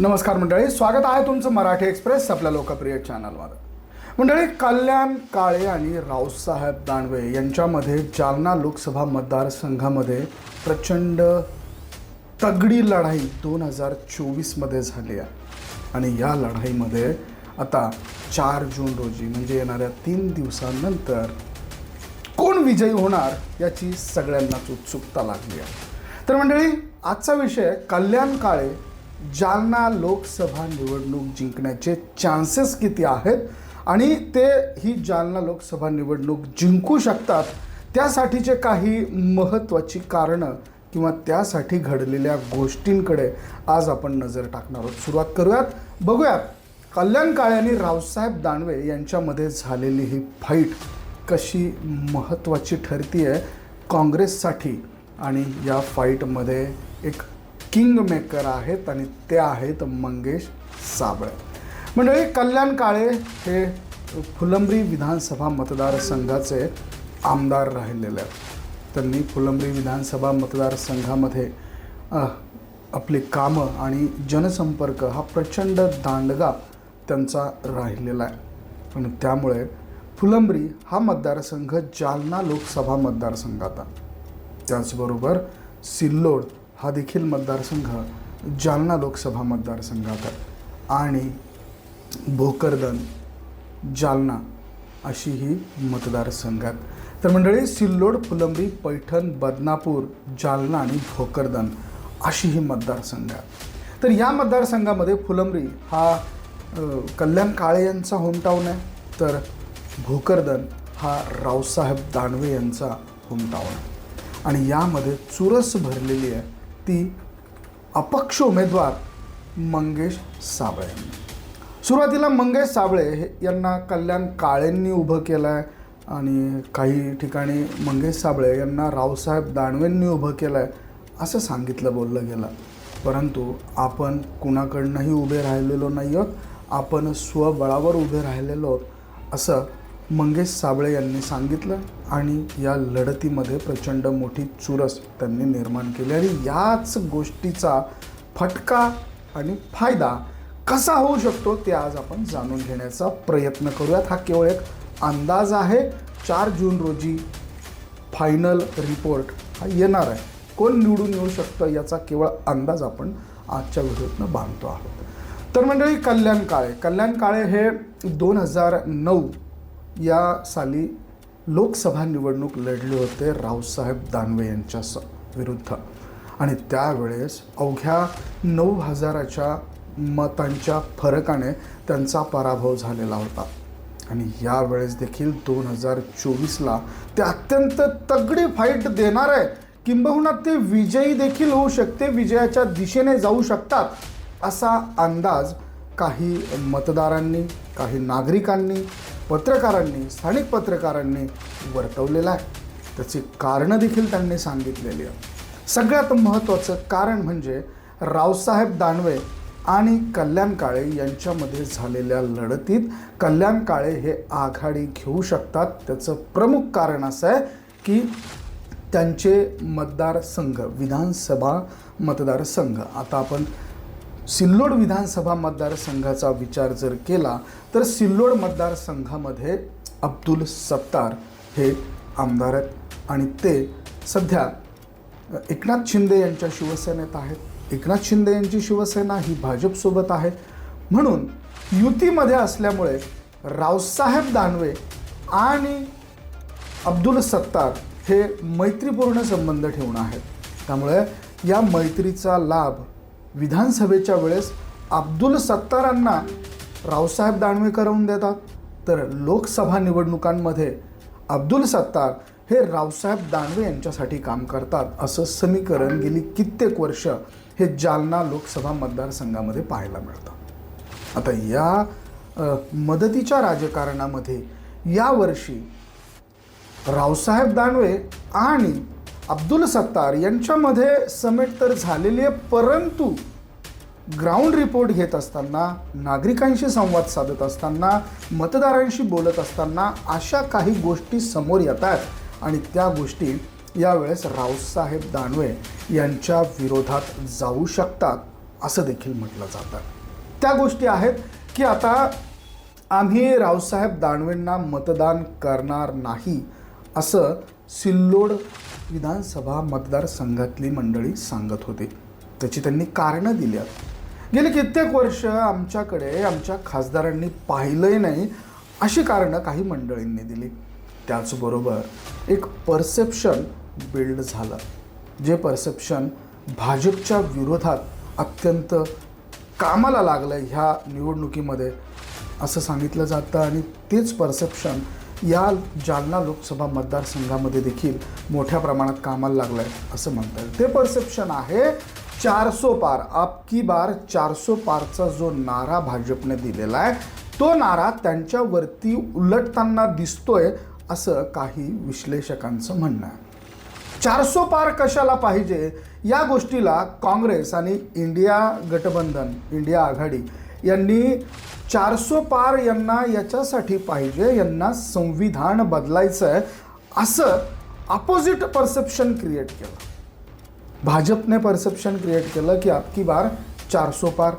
नमस्कार मंडळी स्वागत आहे तुमचं मराठी एक्सप्रेस आपल्या लोकप्रिय चॅनलवर. मंडळी कल्याण काळे आणि रावसाहेब दानवे यांच्यामध्ये जालना लोकसभा मतदारसंघामध्ये प्रचंड तगडी लढाई दोन हजार चोवीसमध्ये झाली आहे. आणि या लढाईमध्ये आता चार जून रोजी म्हणजे येणाऱ्या तीन दिवसानंतर कोण विजयी होणार याची सगळ्यांनाच उत्सुकता लागली आहे. तर मंडळी आजचा विषय कल्याण काळे जालना लोकसभा निवडणूक जिंकण्याचे चान्सेस किती आहेत आणि ते ही जालना लोकसभा निवडणूक जिंकू शकतात त्यासाठीचे काही महत्त्वाची कारणं किंवा त्यासाठी घडलेल्या गोष्टींकडे आज आपण नजर टाकणार आहोत. सुरुवात करूयात. बघूयात. कल्याण काळे आणि रावसाहेब दानवे यांच्यामध्ये झालेली ही फाईट कशी महत्त्वाची ठरती आहे काँग्रेससाठी आणि या फाईटमध्ये एक किंग मेकर आहेत आणि ते आहेत मंगेश साबळे. मंडळी कल्याण काळे हे फुलंब्री विधानसभा मतदारसंघाचे आमदार राहिलेले आहेत. त्यांनी फुलंब्री विधानसभा मतदारसंघामध्ये आपली कामं आणि जनसंपर्क हा प्रचंड दांडगा त्यांचा राहिलेला आहे. आणि त्यामुळे फुलंब्री हा मतदारसंघ जालना लोकसभा मतदारसंघात त्याचबरोबर सिल्लोड हा देखील मतदारसंघ जालना लोकसभा मतदारसंघात आहे आणि भोकरदन जालना अशी ही मतदारसंघात. तर मंडळी सिल्लोड फुलंब्री पैठण बदनापूर जालना आणि भोकरदन अशी ही मतदारसंघ तर या मतदारसंघामध्ये फुलंब्री हा कल्याण काळे यांचा होमटाऊन आहे. तर भोकरदन हा रावसाहेब दानवे यांचा होमटाऊन आहे. आणि यामध्ये चुरस भरलेली आहे. ती अपक्ष उमेदवार मंगेश साबळे. सुरुवातीला मंगेश साबळे हे यांना कल्याण काळेंनी उभं केलं आहे आणि काही ठिकाणी मंगेश साबळे यांना रावसाहेब दानवेंनी उभं केलं आहे असं सांगितलं बोललं गेलं. परंतु आपण कुणाकडनंही उभे राहिलेलो नाही आहोत आपण स्वबळावर उभे राहिलेलो आहोत असं मंगेश साबळे यांनी सांगितलं आणि या लढतीमध्ये प्रचंड मोठी चुरस त्यांनी निर्माण केली. आणि याच गोष्टीचा फटका आणि फायदा कसा होऊ शकतो ते आज आपण जाणून घेण्याचा प्रयत्न करूयात. हा केवळ एक अंदाज आहे. चार जून रोजी फायनल रिपोर्ट हा येणार आहे. कोण निवडून येऊ शकतं याचा केवळ अंदाज आपण आजच्या व्हिडिओतनं बांधतो आहोत. तर मंडळी कल्याण काळे. कल्याण काळे हे दोन हजार नऊ या साली लोकसभा निवडणूक लढले होते रावसाहेब दानवे यांच्या स विरुद्ध. आणि त्यावेळेस अवघ्या नऊ हजाराच्या मतांच्या फरकाने त्यांचा पराभव झालेला होता. आणि यावेळेस देखील दोन हजार चोवीसला ते अत्यंत तगडी फाईट देणार आहे किंबहुना ते विजयी देखील होऊ शकते विजयाच्या दिशेने जाऊ शकतात असा अंदाज काही मतदारांनी काही नागरिकांनी पत्रकारांनी स्थानिक पत्रकारांनी वर्तवलेला आहे. त्याची कारणं देखील त्यांनी सांगितलेली आहे सगळ्यात महत्त्वाचं कारण म्हणजे रावसाहेब दानवे आणि कल्याण काळे यांच्यामध्ये झालेल्या लढतीत कल्याण काळे हे आघाडी घेऊ शकतात. त्याचं प्रमुख कारण असं आहे की त्यांचे मतदारसंघ विधानसभा मतदारसंघ. आता आपण सिल्लोड विधानसभा मतदारसंघाचा विचार जर केला तर सिल्लोड मतदारसंघामध्ये अब्दुल सत्तार हे आमदार आहेत. आणि ते सध्या एकनाथ शिंदे यांच्या शिवसेनेत आहेत. एकनाथ शिंदे यांची शिवसेना ही भाजपसोबत आहे. म्हणून युतीमध्ये असल्यामुळे रावसाहेब दानवे आणि अब्दुल सत्तार हे मैत्रीपूर्ण संबंध ठेवून आहेत. त्यामुळे या मैत्रीचा लाभ विधानसभेच्या वेळेस अब्दुल सत्तारांना रावसाहेब दानवे करवून देतात. तर लोकसभा निवडणुकांमध्ये अब्दुल सत्तार हे रावसाहेब दानवे यांच्यासाठी काम करतात असं समीकरण गेली कित्येक वर्ष हे जालना लोकसभा मतदारसंघामध्ये पाहायला मिळतं. आता या मदतीच्या राजकारणामध्ये यावर्षी रावसाहेब दानवे आणि अब्दुल सत्तार यांच्यामध्ये समेट तर झालेली आहे परंतु ग्राउंड रिपोर्ट घेत असताना नागरिकांशी संवाद साधत असताना मतदारांशी बोलत असताना अशा काही गोष्टी समोर येतात. आणि त्या गोष्टी यावेळेस रावसाहेब दानवे यांच्या विरोधात जाऊ शकतात असं देखील म्हटलं जातं. त्या गोष्टी आहेत की आता आम्ही रावसाहेब दानवेंना मतदान करणार नाही असं सिल्लोड विधानसभा मतदारसंघातली मंडळी सांगत होते. त्याची त्यांनी कारणं दिली आहेत. गेली कित्येक वर्ष आमच्याकडे आमच्या खासदारांनी पाहिलंही नाही अशी कारणं काही मंडळींनी दिली. त्याचबरोबर एक परसेप्शन बिल्ड झालं. जे परसेप्शन भाजपच्या विरोधात अत्यंत कामाला लागलं ह्या निवडणुकीमध्ये. असं सांगितलं जातं आणि तेच परसेप्शन या जालना लोकसभा मतदारसंघामध्ये देखील मोठ्या प्रमाणात कामाला लागलं आहे असं म्हणता येईल ते परसेप्शन आहे चारसो पार आपकी बार चारसो पारचा जो नारा भाजपने दिलेला आहे तो नारा त्यांच्यावरती उलटताना दिसतोय असं काही विश्लेषकांचं म्हणणं आहे. चारसो पार कशाला पाहिजे? या गोष्टीला काँग्रेस आणि इंडिया गठबंधन इंडिया आघाडी यांनी चारसो पार यांना याच्यासाठी पाहिजे यांना संविधान बदलायचं आहे असं अपोजिट परसेप्शन क्रिएट केलं. भाजपने परसेप्शन क्रिएट केलं की आपकी बार चारसो पार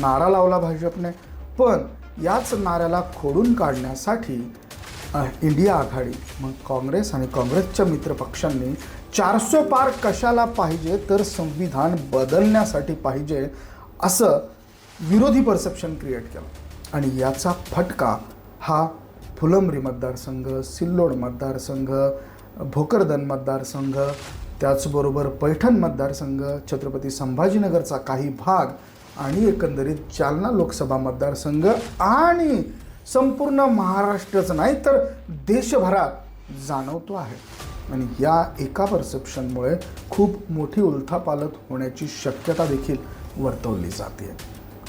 नारा लावला भाजपने. पण याच नाऱ्याला खोडून काढण्यासाठी इंडिया आघाडी मग काँग्रेस आणि काँग्रेसच्या मित्रपक्षांनी चारसो पार कशाला पाहिजे तर संविधान बदलण्यासाठी पाहिजे असं विरोधी परसेप्शन क्रिएट केलं. आणि याचा फटका हा फुलंब्री मतदारसंघ सिल्लोड मतदारसंघ भोकरदन मतदारसंघ त्याचबरोबर पैठण मतदारसंघ छत्रपती संभाजीनगरचा काही भाग आणि एकंदरीत जालना लोकसभा मतदारसंघ आणि संपूर्ण महाराष्ट्रच नाही तर देशभरात जाणवतो आहे. आणि या एका परसेप्शनमुळे खूप मोठी उलथापालथ होण्याची शक्यता देखील वर्तवली जाते.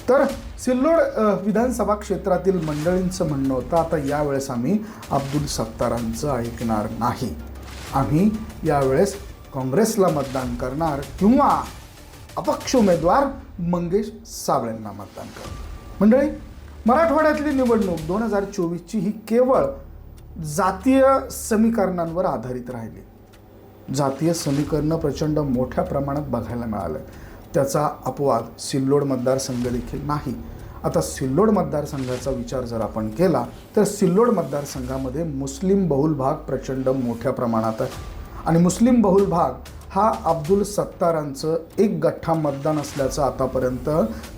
तर सिल्लोड विधानसभा क्षेत्रातील मंडळींचं म्हणणं होतं आता यावेळेस आम्ही अब्दुल सत्तारांचं ऐकणार नाही. आम्ही यावेळेस काँग्रेसला मतदान करणार किंवा अपक्ष उमेदवार मंगेश साबळेंना मतदान करणार. मंडळी मराठवाड्यातली निवडणूक दोन हजार चोवीसची ही केवळ जातीय समीकरणांवर आधारित राहिली. जातीय समीकरणं प्रचंड मोठ्या प्रमाणात बघायला मिळालं त्याचा अपवाद सिल्लोड मतदारसंघ देखील नाही. आता सिल्लोड मतदारसंघाचा विचार जर आपण केला तर सिल्लोड मतदारसंघामध्ये मुस्लिम बहुल भाग प्रचंड मोठ्या प्रमाणात आहे. आणि मुस्लिम बहुल भाग हा अब्दुल सत्तारांचं एक गठ्ठा मतदान असल्याचं आतापर्यंत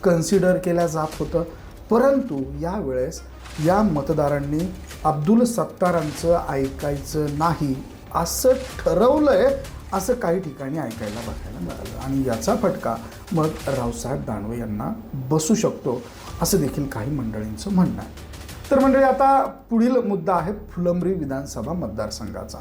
कन्सिडर केलं जात होतं. परंतु यावेळेस या मतदारांनी अब्दुल सत्तारांचं ऐकायचं नाही असं ठरवलं आहे असं काही ठिकाणी ऐकायला बघायला मिळालं. आणि याचा फटका मग रावसाहेब दानवे यांना बसू शकतो असं देखील काही मंडळींचं म्हणणं आहे. तर मंडळी आता पुढील मुद्दा आहे फुलंब्री विधानसभा मतदारसंघाचा.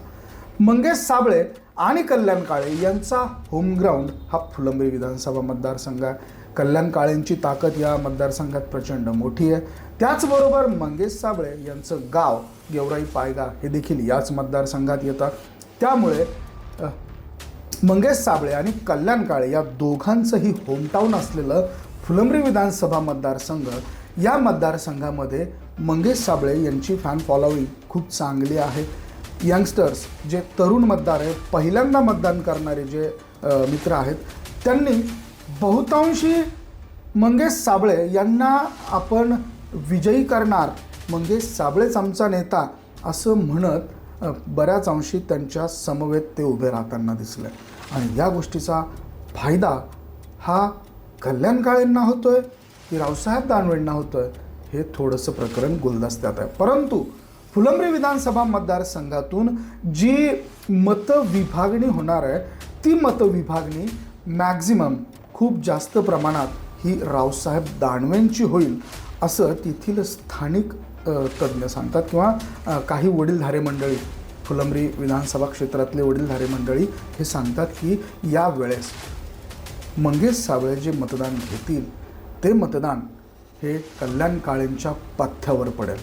मंगेश साबळे आणि कल्याण काळे यांचा होमग्राऊंड हा फुलंब्री विधानसभा मतदारसंघ आहे. कल्याण काळेंची ताकद या मतदारसंघात प्रचंड मोठी आहे. त्याचबरोबर मंगेश साबळे यांचं गाव गेवराई पायगा हे देखील याच मतदारसंघात येतात. त्यामुळे मंगेश साबळे आणि कल्याण काळे या दोघांचंही होमटाऊन असलेलं फुलंब्री विधानसभा मतदारसंघ या मतदारसंघामध्ये मंगेश साबळे यांची फॅन फॉलोविंग खूप चांगली आहे. यंगस्टर्स जे तरुण मतदार आहेत पहिल्यांदा मतदान करणारे जे मित्र आहेत त्यांनी बहुतांशी मंगेश साबळे यांना आपण विजयी करणार मंगेश साबळेच आमचा नेता असं म्हणत बऱ्याच अंशी त्यांच्या समवेत ते उभे राहताना दिसले. आणि या गोष्टीचा फायदा हा कल्याण काळेंना आहे की रावसाहेब दानवेंना होतो आहे हे थोडंसं प्रकरण गुलदस्त्यात आहे. परंतु फुलंब्री विधानसभा मतदारसंघातून जी मतविभागणी होणार आहे ती मतविभागणी मॅक्झिमम खूप जास्त प्रमाणात ही रावसाहेब दानवेंची होईल असं तेथील स्थानिक तज्ज्ञ सांगतात किंवा काही वडीलधारे मंडळी फुलंब्री विधानसभा क्षेत्रातले वडीलधारे मंडळी हे सांगतात की यावेळेस मंगेश साबळे जे मतदान घेतील ते मतदान हे कल्याण काळेंच्या पथ्यावर पडेल.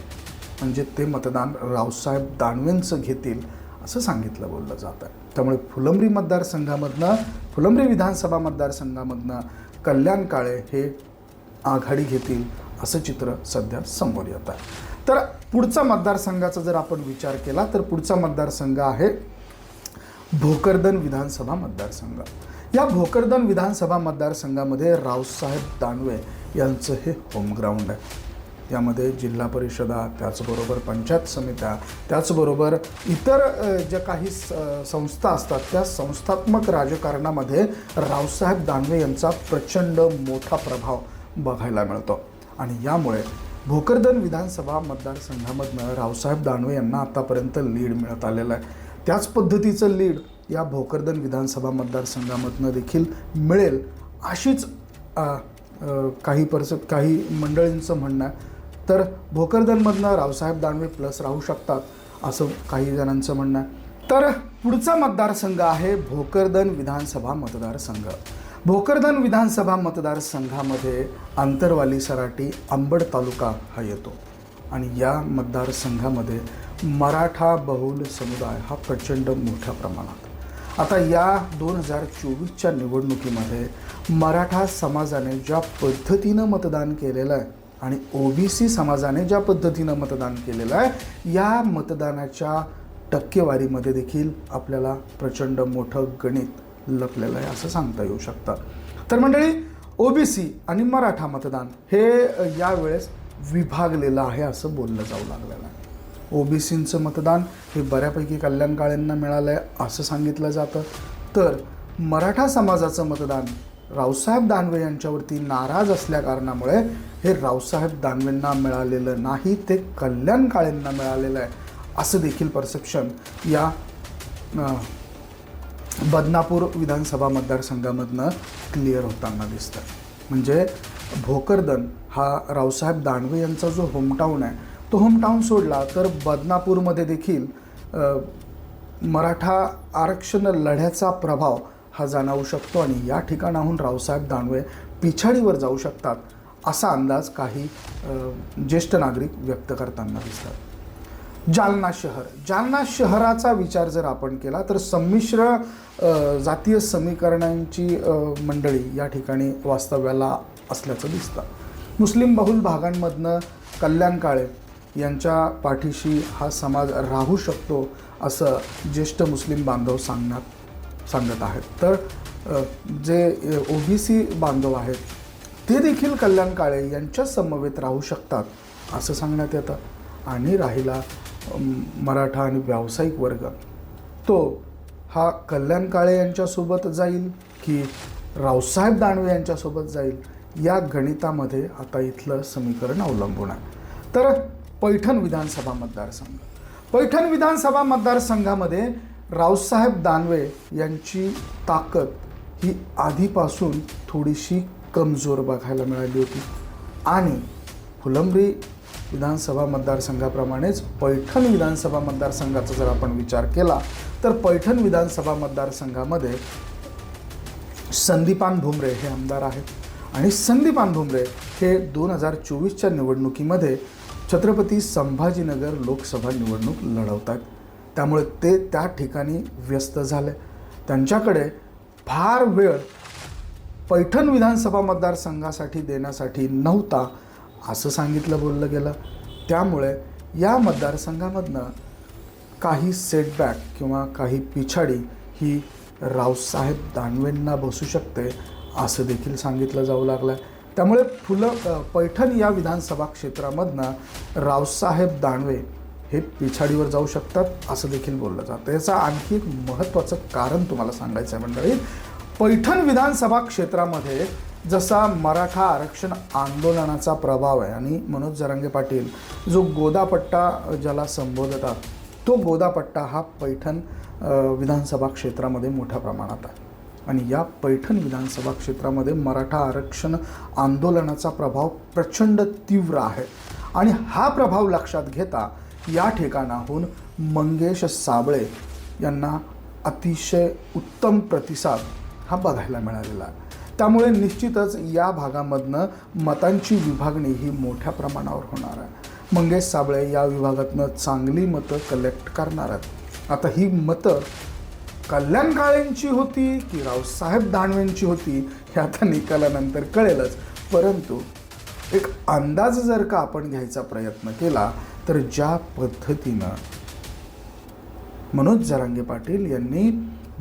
म्हणजे ते मतदान रावसाहेब दानवेंचं घेतील असं सांगितलं बोललं जातं. आहे त्यामुळे फुलंब्री मतदारसंघामधनं फुलंब्री विधानसभा मतदारसंघामधनं कल्याण काळे हे आघाडी घेतील असं चित्र सध्या समोर येत आहे. तर पुढचा मतदारसंघाचा जर आपण विचार केला तर पुढचा मतदारसंघ आहे भोकरदन विधानसभा मतदारसंघ. या भोकरदन विधानसभा मतदारसंघामध्ये रावसाहेब दानवे यांचं हे होमग्राऊंड आहे. त्यामध्ये जिल्हा परिषदा त्याचबरोबर पंचायत समित्या त्याचबरोबर इतर ज्या काही स- संस्था असतात त्या संस्थात्मक राजकारणामध्ये रावसाहेब दानवे यांचा प्रचंड मोठा प्रभाव बघायला मिळतो. आणि यामुळे भोकरदन विधानसभा मतदारसंघामधनं रावसाहेब दानवे यांना आतापर्यंत लीड मिळत आलेलं आहे. त्याच पद्धतीचं लीड या भोकरदन विधानसभा मतदारसंघामधनं देखील मिळेल अशीच काही परस काही मंडळींचं म्हणणं आहे. तर भोकरदनमधनं रावसाहेब दानवे प्लस राहू शकतात असं काही जणांचं म्हणणं आहे. तर पुढचा मतदारसंघ आहे भोकरदन विधानसभा मतदारसंघ. भोकरदन विधानसभा मतदारसंघामध्ये आंतरवाली सराटी अंबड तालुका हा येतो. आणि या मतदारसंघामध्ये मराठा बहुल समुदाय हा प्रचंड मोठ्या प्रमाणात. आता या दोन हजार चोवीसच्या निवडणुकीमध्ये मराठा समाजाने ज्या पद्धतीनं मतदान केलेलं आहे आणि ओबीसी समाजाने ज्या पद्धतीनं मतदान केलेलं आहे या मतदानाच्या टक्केवारीमध्ये देखील आपल्याला प्रचंड मोठं गणित लपलेलं आहे असं सांगता येऊ शकतं. तर मंडळी ओबीसी आणि मराठा मतदान हे यावेळेस विभागलेलं आहे असं बोललं जाऊ लागलेलं आहे. ओबीसींचं मतदान हे बऱ्यापैकी कल्याण काळेंना मिळालं आहे असं सांगितलं जातं. तर मराठा समाजाचं मतदान रावसाहेब दानवे यांच्यावरती नाराज असल्या कारणामुळे हे रावसाहेब दानवेंना मिळालेलं नाही ते कल्याण काळेंना मिळालेलं आहे. असं देखील परसेप्शन या बदनापूर विधानसभा मतदारसंघामधनं क्लिअर होताना दिसतं म्हणजे भोकरदन हा रावसाहेब दानवे यांचा जो होमटाऊन आहे तो होमटाऊन सोडला तर बदनापूरमध्ये देखील मराठा आरक्षण लढ्याचा प्रभाव हा जाणवू शकतो आणि या ठिकाणाहून रावसाहेब दानवे पिछाडीवर जाऊ शकतात असा अंदाज काही ज्येष्ठ नागरिक व्यक्त करताना दिसतात. जालना शहर. जालना शहराचा विचार जर आपण केला तर संमिश्र जातीय समीकरणांची मंडळी या ठिकाणी वास्तव्याला असल्याचं दिसतं. मुस्लिम बहुल भागांमधनं कल्याण काळे यांच्या पाठीशी हा समाज राहू शकतो असं ज्येष्ठ मुस्लिम बांधव सांगण्यात सांगत आहेत. तर जे ओ बी सी बांधव आहेत ते देखील कल्याण काळे यांच्या समवेत राहू शकतात असं सांगण्यात येतं. आणि राहिला मराठा आणि व्यावसायिक वर्ग. तो हा कल्याण काळे यांच्यासोबत जाईल की रावसाहेब दानवे यांच्यासोबत जाईल या गणितामध्ये आता इथलं समीकरण अवलंबून आहे. तर पैठण विधानसभा मतदारसंघ. पैठण विधानसभा मतदारसंघामध्ये रावसाहेब दानवे यांची ताकद ही आधीपासून थोडीशी कमजोर बघायला मिळाली होती. आणि फुलंब्री विधानसभा मतदारसंघाप्रमाणेच पैठण विधानसभा मतदारसंघाचा जर आपण विचार केला तर पैठण विधानसभा मतदारसंघामध्ये संदीपान भुमरे हे आमदार आहेत. आणि संदीपान भुमरे हे दोन हजार चोवीसच्या निवडणुकीमध्ये छत्रपती संभाजीनगर लोकसभा निवडणूक लढवतात त्यामुळे ते त्या ठिकाणी व्यस्त झाले. त्यांच्याकडे फार वेळ पैठण विधानसभा मतदारसंघासाठी देण्यासाठी नव्हता. असं सांगितलं बोललं गेलं. त्यामुळे या मतदारसंघामधनं काही सेटबॅक किंवा काही पिछाडी ही रावसाहेब दानवेंना बसू शकते असं देखील सांगितलं जाऊ लागलं आहे त्यामुळे फुलं पैठण या विधानसभा क्षेत्रामधनं रावसाहेब दानवे हे पिछाडीवर जाऊ शकतात असं देखील बोललं जातं. याचं आणखी एक महत्त्वाचं कारण तुम्हाला सांगायचं आहे मंडळी पैठण विधानसभा क्षेत्रामध्ये जसा मराठा आरक्षण आंदोलनाचा प्रभाव आहे आणि मनोज जरांगे पाटील जो गोदापट्टा ज्याला संबोधतात तो गोदापट्टा हा पैठण विधानसभा क्षेत्रामध्ये मोठ्या प्रमाणात आहे. आणि या पैठण विधानसभा क्षेत्रामध्ये मराठा आरक्षण आंदोलनाचा प्रभाव प्रचंड तीव्र आहे. आणि हा प्रभाव लक्षात घेता या ठिकाणाहून मंगेश साबळे यांना अतिशय उत्तम प्रतिसाद हा बघायला मिळालेला आहे. त्यामुळे निश्चितच या भागामधनं मतांची विभागणी ही मोठ्या प्रमाणावर होणार आहे. मंगेश साबळे या विभागातनं चांगली मतं कलेक्ट करणार आहेत. आता ही मतं कल्याण काळेंची होती की रावसाहेब दानवेंची होती हे आता निकालानंतर कळेलच. परंतु एक अंदाज जर का आपण घ्यायचा प्रयत्न केला तर ज्या पद्धतीनं मनोज जरांगे पाटील यांनी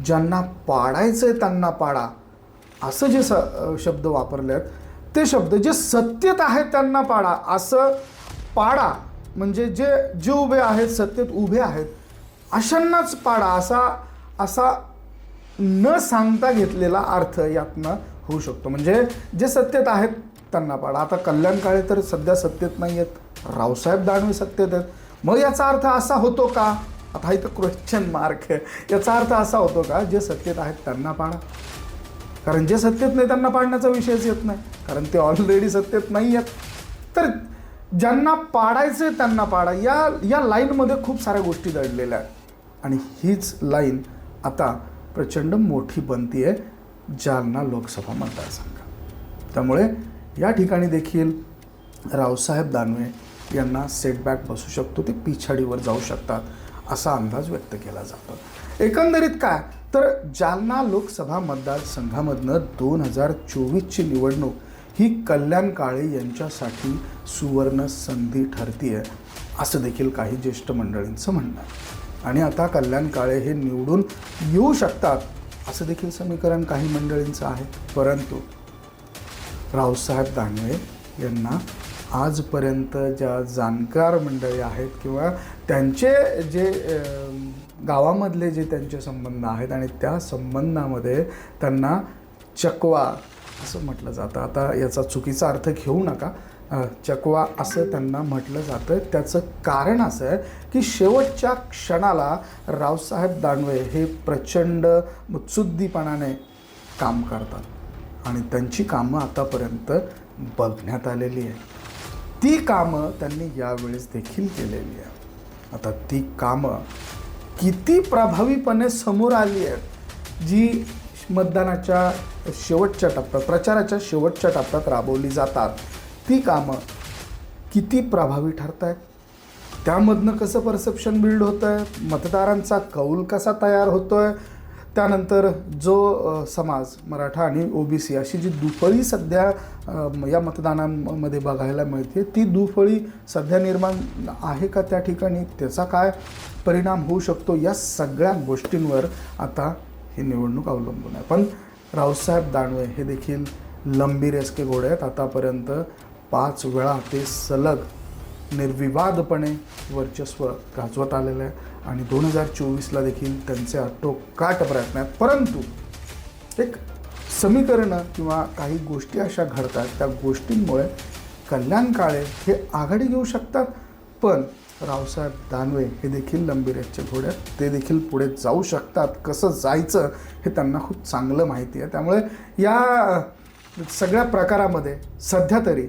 ज्यांना पाडायचंय त्यांना पाडा. असं जे स शब्द वापरले आहेत ते शब्द जे सत्यत आहेत त्यांना पाडा. असं पाडा म्हणजे जे जे उभे आहेत सत्यत उभे आहेत अशांनाच पाडा. असा असा न सांगता घेतलेला अर्थ यातनं होऊ शकतो. म्हणजे जे सत्यत आहेत त्यांना पाडा. आता कल्याण काळे तर सध्या सत्तेत नाही आहेत रावसाहेब दानवे सत्तेत आहेत. मग याचा अर्थ असा होतो का? आता इथं क्वेश्चन मार्क आहे. याचा अर्थ असा होतो का? जे सत्तेत आहेत त्यांना पाडा. कारण जे सत्तेत नाही त्यांना पाडण्याचा विषयच येत नाही. कारण ते ऑलरेडी सत्तेत नाही आहेत. तर ज्यांना पाडायचे त्यांना पाडा. या या लाईनमध्ये खूप साऱ्या गोष्टी दडलेल्या आहेत. आणि हीच लाईन आता प्रचंड मोठी बनती आहे जालना लोकसभा मतदारसंघ. त्यामुळे या ठिकाणी देखील रावसाहेब दानवे यांना सेटबॅक बसू शकतो. ते पिछाडीवर जाऊ शकतात असा अंदाज व्यक्त केला जातो. एकंदरीत काय? तर जालना लोकसभा मतदारसंघामधनं दोन हजार चोवीसची निवडणूक ही कल्याण काळे यांच्यासाठी सुवर्ण संधी ठरतीये असं देखील काही ज्येष्ठ मंडळींचं म्हणणं आहे. आणि आता कल्याण काळे हे निवडून येऊ शकतात असं देखील समीकरण काही मंडळींचं आहे. परंतु रावसाहेब दानवे यांना आजपर्यंत ज्या जाणकार मंडळी आहेत किंवा त्यांचे जे गावामधले जे त्यांचे संबंध आहेत आणि त्या संबंधामध्ये त्यांना चकवा असं म्हटलं जातं. आता याचा चुकीचा अर्थ घेऊ नका. चकवा असं त्यांना म्हटलं जातं. त्याचं कारण असं आहे की शेवटच्या क्षणाला रावसाहेब दानवे हे प्रचंड मुत्सुद्दीपणाने काम करतात आणि त्यांची कामं आतापर्यंत बघण्यात आलेली आहे ती कामं त्यांनी यावेळेस देखील केलेली आहे आता ती कामं किती प्रभावीपणे समोर आली आहेत जी मतदानाच्या शेवटच्या टप्प्यात प्रचाराच्या शेवटच्या टप्प्यात राबवली जातात ती कामं किती प्रभावी ठरत आहेत त्यामधनं कसं परसेप्शन बिल्ड होतं आहे मतदारांचा कौल कसा तयार होतो आहे त्यानंतर जो समाज मराठा आणि ओबीसी अशी जी दुफळी सध्या या मतदानामध्ये बघायला मिळते ती दुफळी सध्या निर्माण आहे का त्या ठिकाणी? त्याचा काय परिणाम होऊ शकतो? या सगळ्या गोष्टींवर आता ही निवडणूक अवलंबून आहे. पण रावसाहेब दानवे हे देखील लंबी रेसके घोडे आहेत. आतापर्यंत पाच वेळा ते सलग निर्विवादपणे वर्चस्व गाजवत आलेलं आहे आणि दोन हजार चोवीसला देखील त्यांचे आटोकाट प्रयत्न आहेत. परंतु एक समीकरणं किंवा काही गोष्टी अशा घडतात त्या गोष्टींमुळे कल्याण काळे हे आघाडी घेऊ शकतात. पण रावसाहेब दानवे हे देखील लंबी घोड्यात ते देखील पुढे जाऊ शकतात. कसं जायचं हे त्यांना खूप चांगलं माहिती आहे. त्यामुळे या सगळ्या प्रकारामध्ये सध्या तरी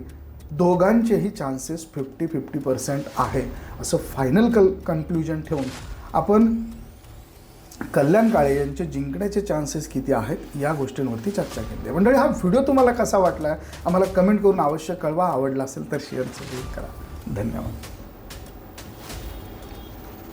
दोघांचेही चान्सेस फिफ्टी फिफ्टी पर्सेंट आहे. असं फायनल कल कन्क्लुजन ठेवून आपण कल्याण काळे यांचे जिंकण्याचे चान्सेस किती आहेत या गोष्टींवरती चर्चा केली. आहे मंडळी हा व्हिडिओ तुम्हाला कसा वाटला? आम्हाला कमेंट करून अवश्य कळवा. आवडला असेल तर शेअरचं करा. धन्यवाद.